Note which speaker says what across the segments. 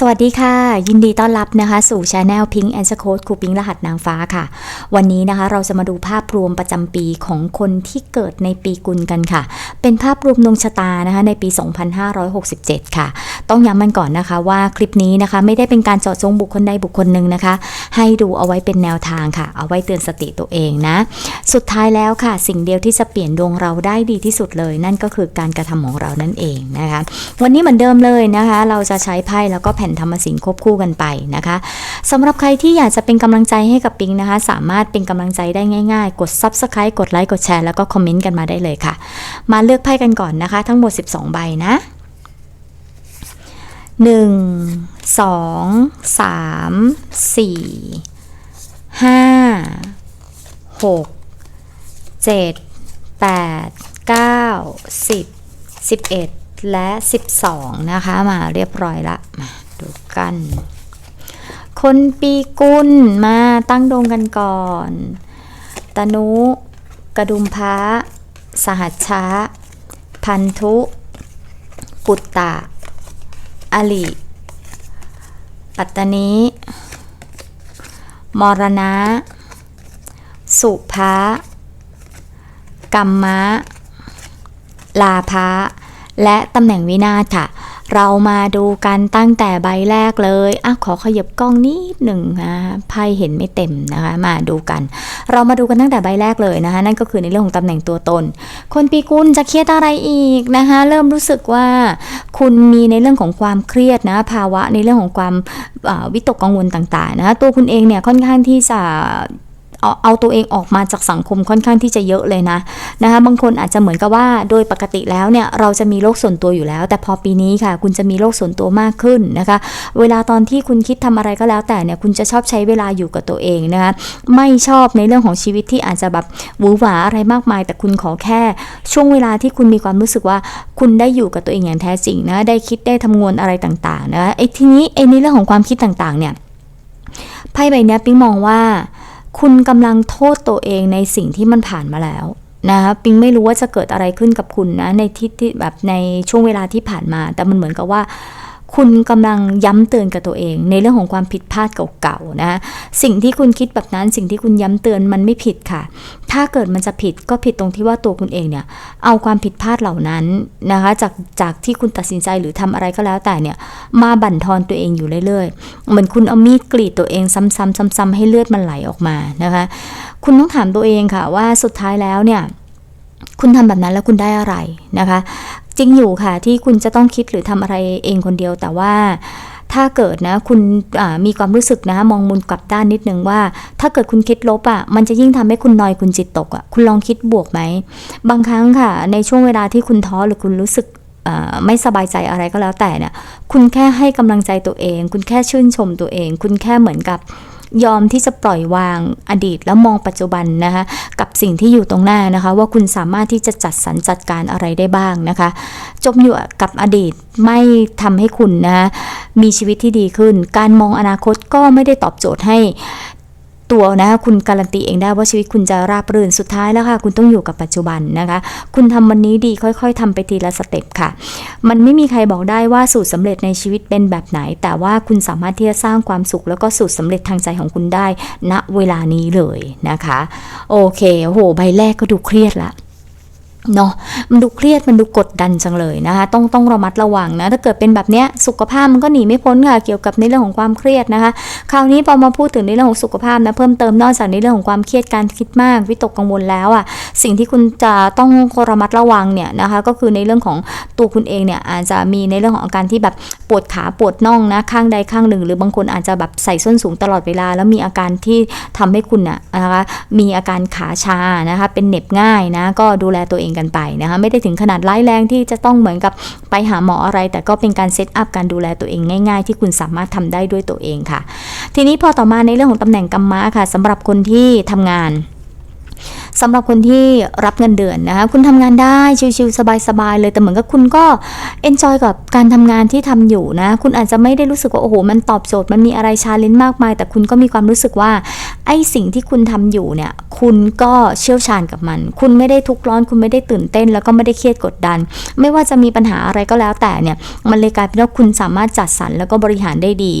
Speaker 1: สวัสดีค่ะ ยินดีต้อนรับนะคะสู่ช anel Pink and Code ครูปิงรหัสนางฟ้าค่ะ วันนี้นะคะเราจะมาดูภาพรวมประจำปีของคนที่เกิดในปีกุลกันค่ะ เป็นภาพรวมดวงชะตานะคะในปี 2567 ค่ะ ต้องย้ำมันก่อนนะคะว่าคลิปนี้นะคะไม่ได้เป็นการเจาะจงบุคคลใดบุคคลหนึ่งนะคะ ให้ดูเอาไว้เป็นแนวทางค่ะ เอาไว้เตือนสติตัวเองนะ สุดท้ายแล้วค่ะ สิ่งเดียวที่จะเปลี่ยนดวงเราได้ดีที่สุดเลย นั่นก็คือการกระทำของเรานั่นเองนะคะ วันนี้เหมือนเดิมเลยนะคะ เราจะใช้ไพ่แล้วก็แผ่นธรรมสิงควบคู่กันไปนะคะสำหรับใครที่อยากจะเป็นกำลังใจให้กับปิงนะคะ สามารถเป็นกำลังใจได้ง่าย ๆ กด Subscribe กดไลค์กดแชร์แล้วก็คอมเมนต์กันมาได้เลยค่ะ มาเลือกไพ่กันก่อนนะคะ ทั้งหมด 12 ใบนะ 1 2 3 4 5 6 7 8 9 10 11 และ 12 นะคะ มาเรียบร้อยละมา ดูกัน คนปีกุลมาตั้งดวงกันก่อน ตนุ กระดุมพระสหัชชะ พันธุ ปุตตะ อลิปัตตนีมรณะ สุภะกัมมะ ลาภะและตำแหน่งวินาศค่ะ เรามาดูกันตั้งแต่ใบแรกเลยอะขอขยับกล้องนิดหนึ่งนะไพ่เห็นไม่เต็มนะคะ มาดูกัน เรามาดูกันตั้งแต่ใบแรกเลยนะคะ นั่นก็คือในเรื่องของตำแหน่งตัวตน คนปีกุลจะเครียดอะไรอีกนะคะ เริ่มรู้สึกว่าคุณมีในเรื่องของความเครียดนะ ภาวะในเรื่องของความวิตกกังวลต่างๆนะ ตัวคุณเองเนี่ยค่อนข้างที่จะ เอาเอาตัวเองออกมาจากสังคมค่อนข้างที่จะเยอะเลยนะนะคะบางคนอาจจะเหมือนกับว่าโดยปกติแล้วเนี่ยเราจะมีโลกส่วนตัวอยู่แล้ว แต่พอปีนี้ค่ะ คุณจะมีโลกส่วนตัวมากขึ้นนะคะ เวลาตอนที่คุณคิดทำอะไรก็แล้ว แต่เนี่ยคุณจะชอบใช้เวลาอยู่กับตัวเองนะคะไม่ชอบในเรื่องของชีวิตที่อาจจะแบบหวือหวาอะไรมากมาย แต่คุณขอแค่ ช่วงเวลาที่คุณมีความรู้สึกว่าคุณได้อยู่กับตัวเองอย่างแท้จริงนะได้คิดได้ทำงวนอะไรต่างๆนะไอ้ทีนี้ไอ้ในเรื่องของความคิดต่างๆเนี่ยไพ่ใบเนี้ยปิ๊งมองว่า คุณกำลังโทษตัวเองในสิ่งที่มันผ่านมาแล้วนะคะปิงไม่รู้ว่าจะเกิดอะไรขึ้นกับคุณนะในที่ที่แบบในช่วงเวลาที่ผ่านมา แต่มันเหมือนกับว่า คุณกำลังย้ำเตือนกับตัวเอง ในเรื่องของความผิดพลาดเก่าๆนะสิ่งที่คุณคิดแบบนั้นสิ่งที่คุณย้ำเตือนมันไม่ผิดค่ะ ถ้าเกิดมันจะผิดก็ผิดตรงที่ว่าตัวคุณเองเนี่ยเอาความผิดพลาดเหล่านั้นนะคะจากจากที่คุณตัดสินใจหรือทำอะไรก็แล้วแต่เนี่ยมาบั่นทอนตัวเองอยู่เรื่อยๆ เหมือนคุณเอามีดกรีดตัวเองซ้ำๆซ้ำๆให้เลือดมันไหลออกมานะคะ คุณต้องถามตัวเองค่ะว่าสุดท้ายแล้วเนี่ยคุณทำแบบนั้นแล้วคุณได้อะไรนะคะ จริงอยู่ค่ะที่คุณจะต้องคิดหรือทำอะไรเองคนเดียวแต่ว่าถ้าเกิดนะคุณมีความรู้สึกนะมองมุมกลับด้านนิดนึงว่า ถ้าเกิดคุณคิดลบอะ่ะมันจะยิ่งทำให้คุณนอยคุณจิตตกอะ่ะคุณลองคิดบวกไหม บางครั้งค่ะ ในช่วงเวลาที่คุณท้อหรือคุณรู้สึกไม่สบายใจอะไรก็แล้วแต่เนี่ยคุณแค่ให้กำลังใจตัวเอง คุณแค่ชื่นชมตัวเอง คุณแค่เหมือนกับ ยอมที่จะปล่อยวางอดีตแล้วมองปัจจุบันนะคะกับสิ่งที่อยู่ตรงหน้านะคะ ว่าคุณสามารถที่จะจัดสรรจัดการอะไรได้บ้างนะคะ จมอยู่กับอดีตไม่ทำให้คุณนะมีชีวิตที่ดีขึ้น การมองอนาคตก็ไม่ได้ตอบโจทย์ให้ ตัวนะคุณการันตีเองได้ว่าชีวิตคุณจะราบรื่นสุดท้ายแล้วค่ะ คุณต้องอยู่กับปัจจุบันนะคะ คุณทำวันนี้ดีค่อย ๆทำไปทีละสเต็ปค่ะ มันไม่มีใครบอกได้ว่าสูตรสำเร็จในชีวิตเป็นแบบไหน แต่ว่าคุณสามารถที่จะสร้างความสุข แล้วก็สูตรสำเร็จทางใจของคุณได้ณเวลานี้เลยนะคะ โอเคโหใบแรกก็ดูเครียดละ เนาะมันดูเครียดมันดูกดดันจังเลยนะคะ ต้องต้องระมัดระวังนะ ถ้าเกิดเป็นแบบเนี้ยสุขภาพมันก็หนีไม่พ้นค่ะเกี่ยวกับในเรื่องของความเครียดนะคะ คราวนี้พอมาพูดถึงในเรื่องของสุขภาพนะเพิ่มเติมนอกจากในเรื่องของความเครียดการคิดมากวิตกกังวลแล้วอะ่ะสิ่งที่คุณจะต้องระมัดระวังเนี่ยนะคะก็คือในเรื่องของตัวคุณเองเนี่ยอาจจะมีในเรื่องของอาการที่แบบปวดขาปวดน่องนะข้างใดข้างหนึ่ง หรือบางคนอาจจะแบบใส่ส้นสูงตลอดเวลา แล้วมีอาการที่ทำให้คุณน่ะนะคะมีอาการขาชานะคะเป็นเหน็บง่ายนะก็ดูแลตัวเองกันไปนะคะไม่ได้ถึงขนาดร้ายแรงที่จะต้องเหมือนกับไปหาหมออะไร แต่ก็เป็นการเซตอัพการดูแลตัวเองง่าย ๆ ที่คุณสามารถทำได้ด้วยตัวเองค่ะ ทีนี้พอต่อมาในเรื่องของตำแหน่งกรรมะค่ะสำหรับคนที่ทำงาน สำหรับคนที่รับเงินเดือนนะคะคุณทำงานได้ชิวๆสบายๆเลย แต่เหมือนกับคุณก็เอนจอยกับการทำงานที่ทำอยู่นะคุณอาจจะไม่ได้รู้สึกว่าโอ้โหมันตอบโจทย์มันมีอะไรชาเลนจ์มากมาย แต่คุณก็มีความรู้สึกว่าไอ้สิ่งที่คุณทำอยู่เนี่ยคุณก็เชี่ยวชาญกับมัน คุณไม่ได้ทุกข์ร้อน คุณไม่ได้ตื่นเต้น แล้วก็ไม่ได้เครียดกดดัน ไม่ว่าจะมีปัญหาอะไรก็แล้วแต่เนี่ยมันเลยกลายเป็นว่าคุณสามารถจัดสรรแล้วก็บริหารได้ดี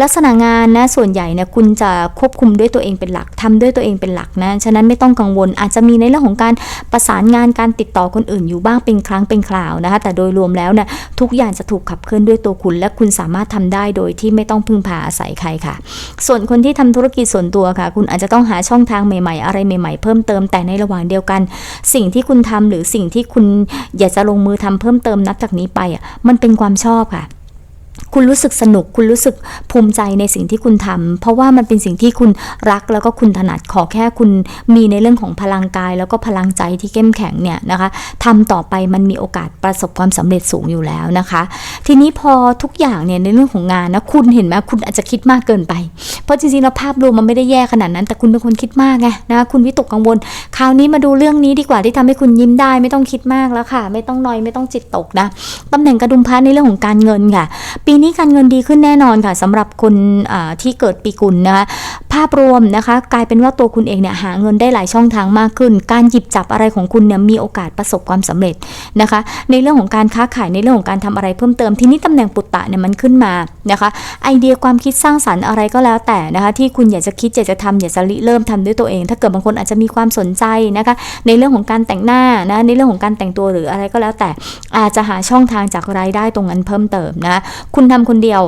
Speaker 1: ลักษณะงานนะส่วนใหญ่เนี่ยคุณจะควบคุมด้วยตัวเองเป็นหลักทำด้วยตัวเองเป็นหลักนะฉะนั้นไม่ต้องกังวลอาจจะมีในเรื่องของการประสานงานการติดต่อคนอื่นอยู่บ้างเป็นครั้งเป็นคราวนะคะ แต่โดยรวมแล้วเนี่ยทุกอย่างจะถูกขับเคลื่อนด้วยตัวคุณ และคุณสามารถทำได้โดยที่ไม่ต้องพึ่งพาอาศัยใครค่ะ ส่วนคนที่ทำธุรกิจส่วนตัวค่ะ คุณอาจจะต้องหาช่องทางใหม่ๆ อะไรใหม่ๆ เพิ่มเติมแต่ในระหว่างเดียวกัน สิ่งที่คุณทำหรือสิ่งที่คุณอยากจะลงมือทำเพิ่มเติมนับจากนี้ไปอะมันเป็นความชอบค่ะ คุณรู้สึกสนุก คุณรู้สึกภูมิใจในสิ่งที่คุณทำเพราะว่ามันเป็นสิ่งที่คุณรักแล้วก็คุณถนัดขอแค่คุณมีในเรื่องของพลังกาย แล้วก็พลังใจที่เข้มแข็งเนี่ยนะคะทำต่อไปมันมีโอกาสประสบความสำเร็จสูงอยู่แล้วนะคะ ทีนี้พอทุกอย่างเนี่ยในเรื่องของงานนะคุณเห็นไหมคุณอาจจะคิดมากเกินไป เพราะจริงๆแล้วภาพรวมมันไม่ได้แย่ขนาดนั้น แต่คุณเป็นคนคิดมากไงนะคะคุณวิตกกังวล คราวนี้มาดูเรื่องนี้ดีกว่าที่ทำให้คุณยิ้มได้ ไม่ต้องคิดมากแล้วค่ะ ไม่ต้องนอยไม่ต้องจิตตกนะตำแหน่งกระดุมพระในเรื่องของการเงินค่ะปีีนี้การเงินดีขึ้นแน่นอนค่ะสำหรับคนที่เกิดปีกุลนะคะภาพรวมนะคะ กลายเป็นว่าตัวคุณเองเนี่ยหาเงินได้หลายช่องทางมากขึ้น การหยิบจับอะไรของคุณเนี่ยมีโอกาสประสบความสำเร็จนะคะ ในเรื่องของการค้าขายในเรื่องของการทำอะไรเพิ่มเติมทีนี้ตำแหน่งปุตตะเนี่ยมันขึ้นมานะคะ ไอเดียความคิดสร้างสรรค์อะไรก็แล้วแต่นะคะ ที่คุณอยากจะคิดอยากจะทำอยากจะริเริ่มทำด้วยตัวเอง ถ้าเกิดบางคนอาจจะมีความสนใจนะคะ ในเรื่องของการแต่งหน้านะในเรื่องของการแต่งตัวหรืออะไรก็แล้วแต่อาจจะหาช่องทางจากรายได้ตรงนั้นเพิ่มเติมนะคุณทำคนเดียว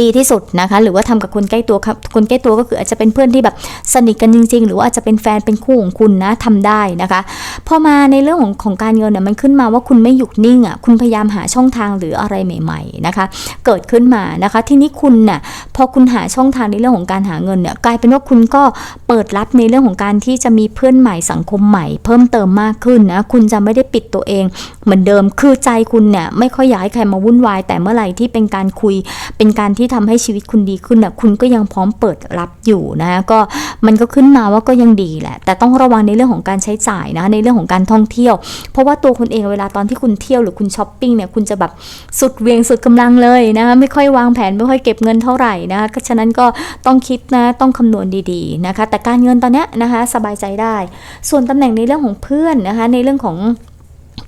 Speaker 1: ดีที่สุดนะคะ หรือว่าทำกับคนใกล้ตัวครับคนใกล้ตัวก็คืออาจจะเป็นเพื่อนที่แบบสนิทกันจริง ๆ หรือว่าอาจจะเป็นแฟนเป็นคู่ของคุณนะทำได้นะคะพอมาในเรื่องของของการเงินเนี่ยมันขึ้นมาว่าคุณไม่หยุดนิ่งอะคุณพยายามหาช่องทางหรืออะไรใหม่ ๆนะคะ เกิดขึ้นมานะคะ ทีนี้คุณเนี่ยพอคุณหาช่องทางในเรื่องของการหาเงินเนี่ยกลายเป็นว่าคุณก็เปิดรับในเรื่องของการที่จะมีเพื่อนใหม่สังคมใหม่ เพิ่มเติมมากขึ้นนะคุณจะไม่ได้ปิดตัวเองเหมือนเดิมคือใจคุณเนี่ยไม่ค่อยอยากให้ใครมาวุ่นวาย แต่เมื่อไหร่ที่เป็นการคุยเป็นการที่ทำให้ชีวิตคุณดีขึ้นน่ะคุณก็ยังพร้อมเปิดรับอยู่นะก็มันก็ขึ้นมาว่าก็ยังดีแหละ แต่ต้องระวังในเรื่องของการใช้จ่ายนะในเรื่องของการท่องเที่ยว เพราะว่าตัวคุณเองเวลาตอนที่คุณเที่ยวหรือคุณช้อปปิ้งเนี่ยคุณจะแบบสุดเวียงสุดกำลังเลยนะคะไม่ค่อยวางแผนไม่ค่อยเก็บเงินเท่าไหร่นะก็ฉะนั้นก็ต้องคิดนะต้องคำนวณดีๆนะคะ แต่การเงินตอนนี้นะคะสบายใจได้ ส่วนตำแหน่งในเรื่องของเพื่อนนะคะในเรื่องของ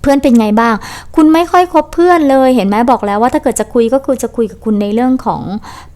Speaker 1: เพื่อนเป็นไงบ้าง คุณไม่ค่อยคบเพื่อนเลย เห็นไหมบอกแล้วว่าถ้าเกิดจะคุยก็คือจะคุยกับคุณในเรื่องของ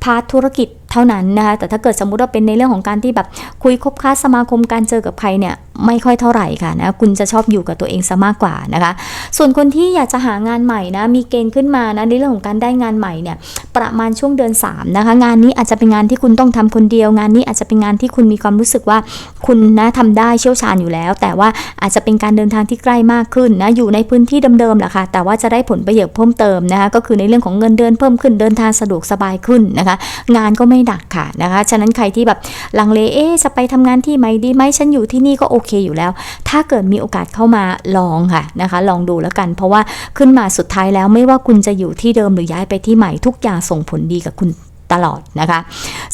Speaker 1: พาธุรกิจ ท่านั้นนะคะแต่ถ้าเกิดสมมุติว่าเป็นในเรื่องของการที่แบบคุยคบค้าสมาคมการเจอกับใครเนี่ยไม่ค่อยเท่าไหร่ค่ะนะคุณจะชอบอยู่กับตัวเองซะมากกว่านะคะ ส่วนคนที่อยากจะหางานใหม่นะมีเกณฑ์ขึ้นมานะในเรื่องของการได้งานใหม่เนี่ยประมาณช่วงเดือน3นะคะงานนี้อาจจะเป็นงานที่คุณต้องทำคนเดียว งานนี้อาจจะเป็นงานที่คุณมีความรู้สึกว่าคุณนะทำได้เชี่ยวชาญอยู่แล้ว แต่ว่าอาจจะเป็นการเดินทางที่ใกล้มากขึ้นนะอยู่ในพื้นที่เดิมๆแหละค่ะแต่ว่าจะได้ผลประโยชน์เพิ่มเติมนะคะก็คือในเรื่องของเงินเดือนเพิ่มขึ้นเดินทางสะดวกสบายขึ้นนะคะ งานก็ไม่หนักค่ะนะคะ ฉะนั้นใครที่แบบลังเลเอ๊จะไปทำงานที่ใหม่ดีไหมฉันอยู่ที่นี่ก็โอเคอยู่แล้ว ถ้าเกิดมีโอกาสเข้ามาลองค่ะนะคะ ลองดูแล้วกัน เพราะว่าขึ้นมาสุดท้ายแล้วไม่ว่าคุณจะอยู่ที่เดิมหรือย้ายไปที่ใหม่ทุกอย่างส่งผลดีกับคุณตลอดนะคะ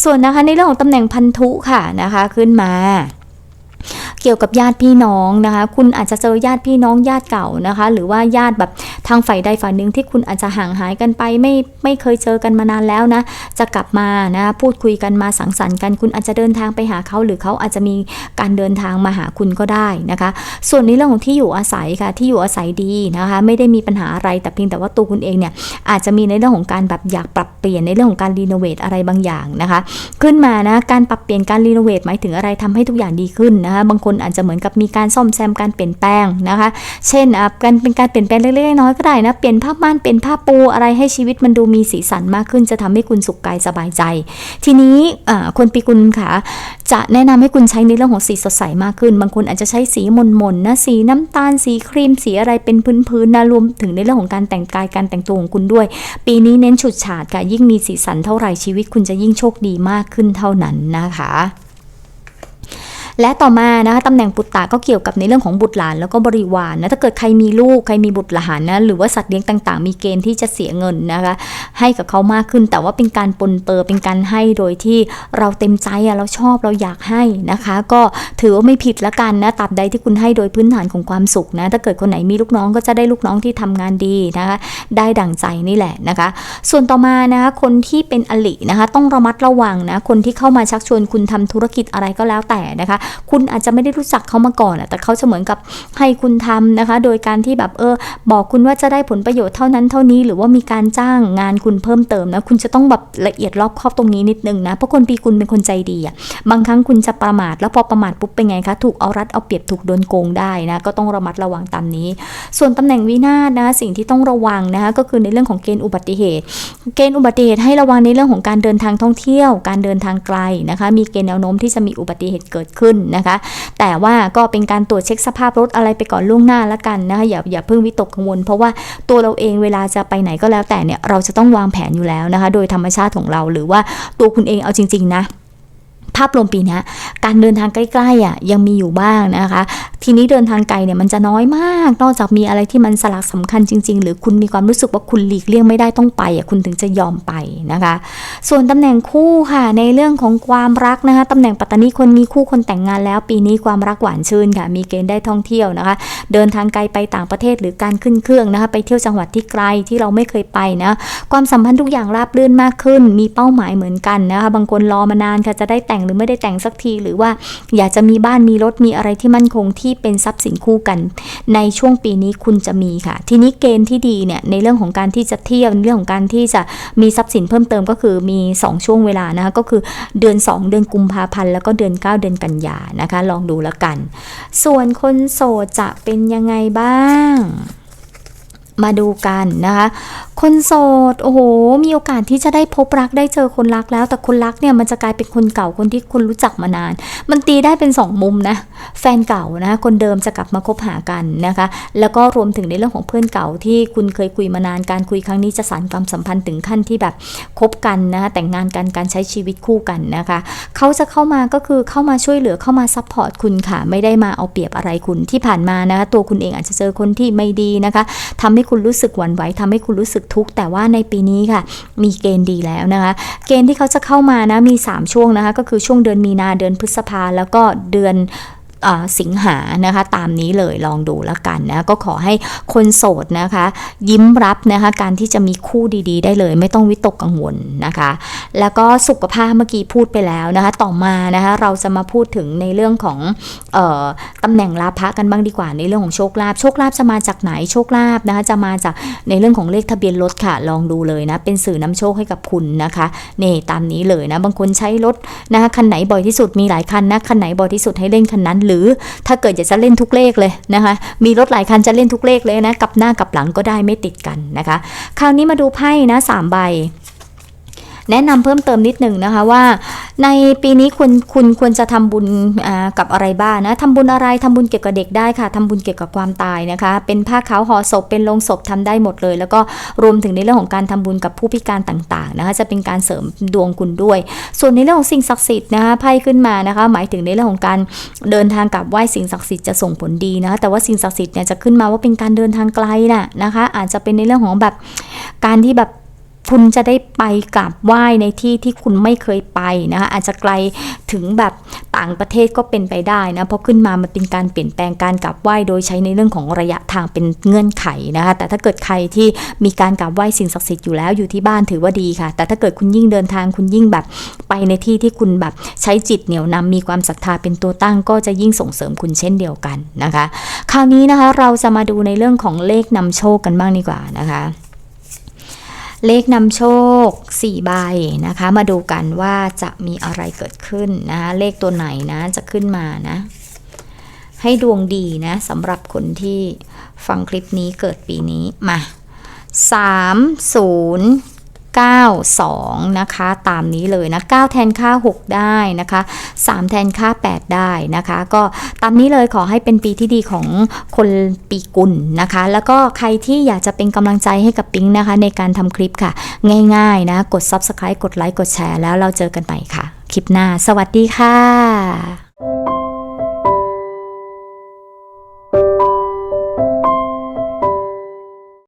Speaker 1: ส่วนนะคะในเรื่องของตำแหน่งพันธุค่ะนะคะขึ้นมา เกี่ยวกับญาติพี่น้องนะคะ คุณอาจจะเจอญาติพี่น้องญาติเก่านะคะ หรือว่าญาติแบบทางฝ่ายใดฝ่ายหนึ่งที่คุณอาจจะห่างหายกันไป ไม่ไม่เคยเจอกันมานานแล้วนะจะกลับมานะพูดคุยกันมาสังสรรค์กัน คุณอาจจะเดินทางไปหาเขาหรือเขาอาจจะมีการเดินทางมาหาคุณก็ได้นะคะ ส่วนในเรื่องของที่อยู่อาศัยค่ะที่อยู่อาศัยดีนะคะ ไม่ได้มีปัญหาอะไรแต่เพียงแต่ว่าตัวคุณเองเนี่ยอาจจะมีในเรื่องของการแบบอยากปรับเปลี่ยนในเรื่องของการรีโนเวทอะไรบางอย่างนะคะ ขึ้นมานะการปรับเปลี่ยนการรีโนเวทหมายถึงอะไรทำให้ทุกอย่างดีขึ้นนะคะบางคนอาจจะเหมือนกับมีการซ่อมแซมการเปลี่ยนแปลงนะคะ เช่นอะการเป็นการเปลี่ยนแปลงเล็กๆน้อยๆก็ได้นะเปลี่ยนผ้าม่านเปลี่ยนผ้าปูอะไรให้ชีวิตมันดูมีสีสันมากขึ้น จะทำให้คุณสุขกายสบายใจ ทีนี้คนปีกุลค่ะจะแนะนำให้คุณใช้ในเรื่องของสีสดใสมากขึ้น บางคนอาจจะใช้สีมนๆนะสีน้ำตาลสีครีมสีอะไรเป็นพื้นๆนะรวมถึงในเรื่องของการแต่งกายการแต่งตัวของคุณด้วย ปีนี้เน้นฉูดฉาดค่ะยิ่งมีสีสันเท่าไหร่ชีวิตคุณจะยิ่งโชคดีมากขึ้นเท่านั้นนะคะ และต่อมานะคะตำแหน่งปุตตะก็เกี่ยวกับในเรื่องของบุตรหลาน แล้วก็บริวารนะถ้าเกิดใครมีลูกใครมีบุตรหลานนะหรือว่าสัตว์เลี้ยงต่างๆ มีเกณฑ์ที่จะเสียเงินนะคะให้กับเขามากขึ้น แต่ว่าเป็นการปนเปื้อเป็นการให้โดยที่เราเต็มใจอะเราชอบเราอยากให้นะคะ ก็ถือว่าไม่ผิดละกันนะตราบใดที่คุณให้โดยพื้นฐานของความสุขนะถ้าเกิดคนไหนมีลูกน้องก็จะได้ลูกน้องที่ทำงานดีนะคะได้ดั่งใจนี่แหละนะคะ ส่วนต่อมานะคะคนที่เป็นอลินะคะต้องระมัดระวังนะคนที่เข้ามาชักชวนคุณทำธุรกิจอะไรก็แล้วแต่นะคะคุณอาจจะไม่ได้รู้จักเขามาก่อนอะแต่เขาจะเหมือนกับให้คุณทำนะคะ โดยการที่แบบเออ บอกคุณว่าจะได้ผลประโยชน์เท่านั้นเท่านี้ หรือว่ามีการจ้างงานคุณเพิ่มเติมนะคุณจะต้องแบบละเอียดรอบคอบตรงนี้นิดนึงนะเพราะคนปีกุลเป็นคนใจดีอะบางครั้งคุณจะประมาทแล้วพอประมาทปุ๊บเป็นไงคะถูกเอารัดเอาเปรียบถูกโดนโกงได้นะก็ต้องระมัดระวังตามนี้ ส่วนตำแหน่งวินาศนะสิ่งที่ต้องระวังนะคะก็คือในเรื่องของเกณฑ์อุบัติเหตุ เกณฑ์อุบัติเหตุให้ระวังในเรื่องของการเดินทางท่องเที่ยว การเดินทางไกลนะคะ มีเกณฑ์แนวโน้มที่จะมีอุบัติเหตุเกิดขึ้นนะคะ แต่ว่าก็เป็นการตรวจเช็คสภาพรถอะไรไปก่อนล่วงหน้าละกันนะคะอย่าอย่าเพิ่งวิตกกังวล เพราะว่าตัวเราเองเวลาจะไปไหนก็แล้วแต่เนี่ยเราจะต้องวางแผนอยู่แล้วนะคะ โดยธรรมชาติของเราหรือว่าตัวคุณเองเอาจริง ๆ นะ ภาพรวมปีนี้การเดินทางใกล้ๆอะยังมีอยู่บ้างนะคะ ทีนี้เดินทางไกลเนี่ยมันจะน้อยมาก นอกจากมีอะไรที่มันสลักสำคัญจริง ๆ หรือคุณมีความรู้สึกว่าคุณหลีกเลี่ยงไม่ได้ต้องไปอะคุณถึงจะยอมไปนะคะ ส่วนตำแหน่งคู่ค่ะในเรื่องของความรักนะคะตำแหน่งปัตตานีคนมีคู่คนแต่งงานแล้ว ปีนี้ความรักหวานชื่นค่ะ มีเกณฑ์ได้ท่องเที่ยวนะคะ เดินทางไกลไปต่างประเทศหรือการขึ้นเครื่องนะคะไปเที่ยวจังหวัดที่ไกลที่เราไม่เคยไปนะความสัมพันธ์ทุกอย่างราบรื่นมากขึ้น มีเป้าหมายเหมือนกันนะคะบางคนรอมานานค่ะจะได้แต่งหรือไม่ได้แต่งสักทีหรือว่าอยากจะมีบ้านมีรถมีอะไรที่มั่นคงที่เป็นทรัพย์สินคู่กัน ในช่วงปีนี้คุณจะมีค่ะ ทีนี้เกณฑ์ที่ดีเนี่ยในเรื่องของการที่จะเที่ยวเรื่องของการที่จะมีทรัพย์สินเพิ่มเติมก็คือมี 2 ช่วงเวลานะคะก็คือเดือน 2 เดือนกุมภาพันธ์แล้วก็เดือน 9 เดือนกันยานะคะ ลองดูแล้วกัน ส่วนคนโสดจะเป็นยังไงบ้าง มาดูกันนะคะ คนโสดโอ้โห มีโอกาสที่จะได้พบรักได้เจอคนรักแล้ว แต่คนรักเนี่ยมันจะกลายเป็นคนเก่าคนที่คุณรู้จักมานาน มันตีได้เป็น 2 มุมนะแฟนเก่านะคนเดิมจะกลับมาคบหากันนะคะ แล้วก็รวมถึงในเรื่องของเพื่อนเก่าที่คุณเคยคุยมานานการคุยครั้งนี้จะสานความสัมพันธ์ถึงขั้นที่แบบคบกันนะคะแต่งงานกันการใช้ชีวิตคู่กันนะคะเขาจะเข้ามาก็คือเข้ามาช่วยเหลือเข้ามาซัพพอร์ตคุณค่ะไม่ได้มาเอาเปรียบอะไรคุณที่ผ่านมานะคะตัวคุณเองอาจจะเจอคนที่ไม่ดีนะคะทำใให้คุณรู้สึกหวั่นไหวทำให้คุณรู้สึกทุกข์แต่ว่าในปีนี้ค่ะ มีเกณฑ์ดีแล้วนะคะ เกณฑ์ที่เขาจะเข้ามานะมี 3 ช่วงนะคะ ก็คือช่วงเดือนมีนาเดือนพฤษภาแล้วก็เดือน สิงหานะคะตามนี้เลยลองดูแล้วกันนะก็ขอให้คนโสดนะคะ ยิ้มรับนะคะการที่จะมีคู่ดีๆ ได้เลย ไม่ต้องวิตกกังวลนะคะ แล้วก็สุขภาพเมื่อกี้พูดไปแล้วนะคะ ต่อมานะคะเราจะมาพูดถึงในเรื่องของออตำแหน่งลาภะกันบ้างดีกว่าในเรื่องของโชคลาภโชคลาภจะมาจากไหนโชคลาภนะคะจะมาจากในเรื่องของเลขทะเบียนรถค่ะลองดูเลยนะเป็นสื่อนำโชคให้กับคุณนะคะนี่ตามนี้เลยนะบางคนใช้รถนะคะคันไหนบ่อยที่สุดมีหลายคันนะคันไหนบ่อยที่สุดให้เล่นคันนั้นหรือถ้าเกิดอยากจะเล่นทุกเลขเลยนะคะ มีรถหลายคันจะเล่นทุกเลขเลยนะ กับหน้ากับหลังก็ได้ไม่ติดกันนะคะ คราวนี้มาดูไพ่นะสามใบ แนะนำเพิ่มเติมนิดหนึ่งนะคะว่า ในปีนี้คุณคุณควรจะทำบุญกับอะไรบ้างนะทำบุญอะไรทำบุญเกี่ยวกับเด็กได้ค่ะทำบุญเกี่ยวกับความตายนะคะ เป็นผ้าขาวห่อศพเป็นโลงศพทำได้หมดเลย แล้วก็รวมถึงในเรื่องของการทำบุญกับผู้พิการต่างๆนะคะจะเป็นการเสริมดวงคุณด้วย ส่วนในเรื่องของสิ่งศักดิ์สิทธิ์นะคะไพ่ขึ้นมานะคะ หมายถึงในเรื่องของการเดินทางกลับไหว้สิ่งศักดิ์สิทธิ์จะส่งผลดีนะคะแต่ว่าสิ่งศักดิ์สิทธิ์เนี่ยจะขึ้นมาว่าเป็นการเดินทางไกลน่ะนะคะ อาจจะเป็นในเรื่องของแบบการที่แบบ คุณจะได้ไปกราบไหว้ในที่ที่คุณไม่เคยไปนะคะอาจจะไกลถึงแบบต่างประเทศก็เป็นไปได้นะเพราะขึ้นมามันเป็นการเปลี่ยนแปลงการกราบไหว้โดยใช้ในเรื่องของระยะทางเป็นเงื่อนไขนะคะแต่ถ้าเกิดใครที่มีการกราบไหว้สิ่งศักดิ์สิทธิ์อยู่แล้วอยู่ที่บ้านถือว่าดีค่ะ แต่ถ้าเกิดคุณยิ่งเดินทางคุณยิ่งแบบไปในที่ที่คุณแบบใช้จิตเหนี่ยวนำมีความศรัทธาเป็นตัวตั้ง ก็จะยิ่งส่งเสริมคุณเช่นเดียวกันนะคะ คราวนี้นะคะเราจะมาดูในเรื่องของเลขนำโชคกันบ้างดีกว่านะคะ เลขนำโชค 4 ใบนะคะ มาดูกันว่าจะมีอะไรเกิดขึ้นนะคะเลขตัวไหนนะจะขึ้นมานะ ให้ดวงดีนะสำหรับคนที่ฟังคลิปนี้เกิดปีนี้มา 3 0 9 2 นะคะ ตามนี้เลยนะ 9 แทนค่า 6 ได้นะคะ 3 แทนค่า 8 ได้นะคะ ก็ตามนี้เลยขอให้เป็นปีที่ดีของคนปีกุลนะคะ แล้วก็ใครที่อยากจะเป็นกำลังใจให้กับปิ๊งนะคะ ในการทำคลิปค่ะ ง่ายๆนะ กด Subscribe กดไลค์ กดแชร์ แล้วเราเจอกันใหม่ค่ะ คลิปหน้า สวัสดีค่ะ